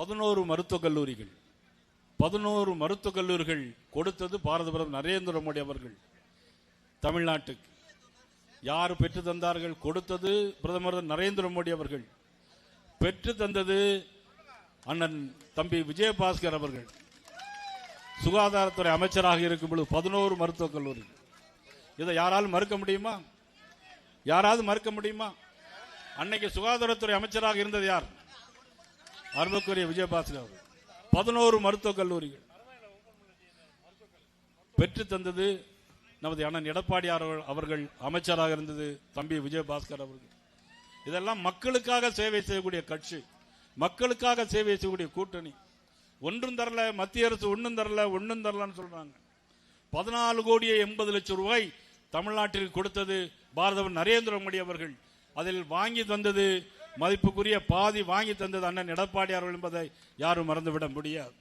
பதினோரு மருத்துவக் கல்லூரிகள். பதினோரு மருத்துவக் கல்லூரிகள் கொடுத்தது பாரத பிரதமர் நரேந்திர மோடி அவர்கள். தமிழ்நாட்டுக்கு. யார் பெற்று தந்தார்கள்? கொடுத்தது பிரதமர் நரேந்திர மோடி அவர்கள். பெற்று தந்தது அண்ணன் தம்பி விஜயபாஸ்கர் அவர்கள். சுகாதாரத்துறை அமைச்சராக இருக்கும் பொழுது பதினோரு மருத்துவக் கல்லூரி இதை யாராலும் மறுக்க முடியுமா? யாராவது மறுக்க முடியுமா? அன்னைக்கு சுகாதாரத்துறை அமைச்சராக இருந்தது யார்? அருமைக்குரிய விஜயபாஸ்கர் அவர்கள். பதினோரு மருத்துவக் கல்லூரிகள். பெற்று தந்தது நமது அண்ணன் எடப்பாடியார் அவர்கள்- அவர்கள் அமைச்சராக இருந்தது தம்பி விஜயபாஸ்கர் அவர்கள். இதெல்லாம் மக்களுக்காக சேவை செய்யக்கூடிய கட்சி. மக்களுக்காக சேவை செய்யக்கூடிய கூட்டணி. ஒன்றும் தரல மத்திய அரசு ஒன்றும் தரல ஒன்றும் தரலன்னு சொல்றாங்க. பதினாலு கோடியே எண்பது லட்சம் ரூபாய் தமிழ்நாட்டிற்கு கொடுத்தது பாரதவர் நரேந்திர மோடி அவர்கள். அதில் வாங்கி தந்தது மதிப்புக்குரிய பாதி வாங்கி தந்தது அண்ணன் எடப்பாடியார் அவர்கள் என்பதை யாரும் மறந்துவிட முடியாது.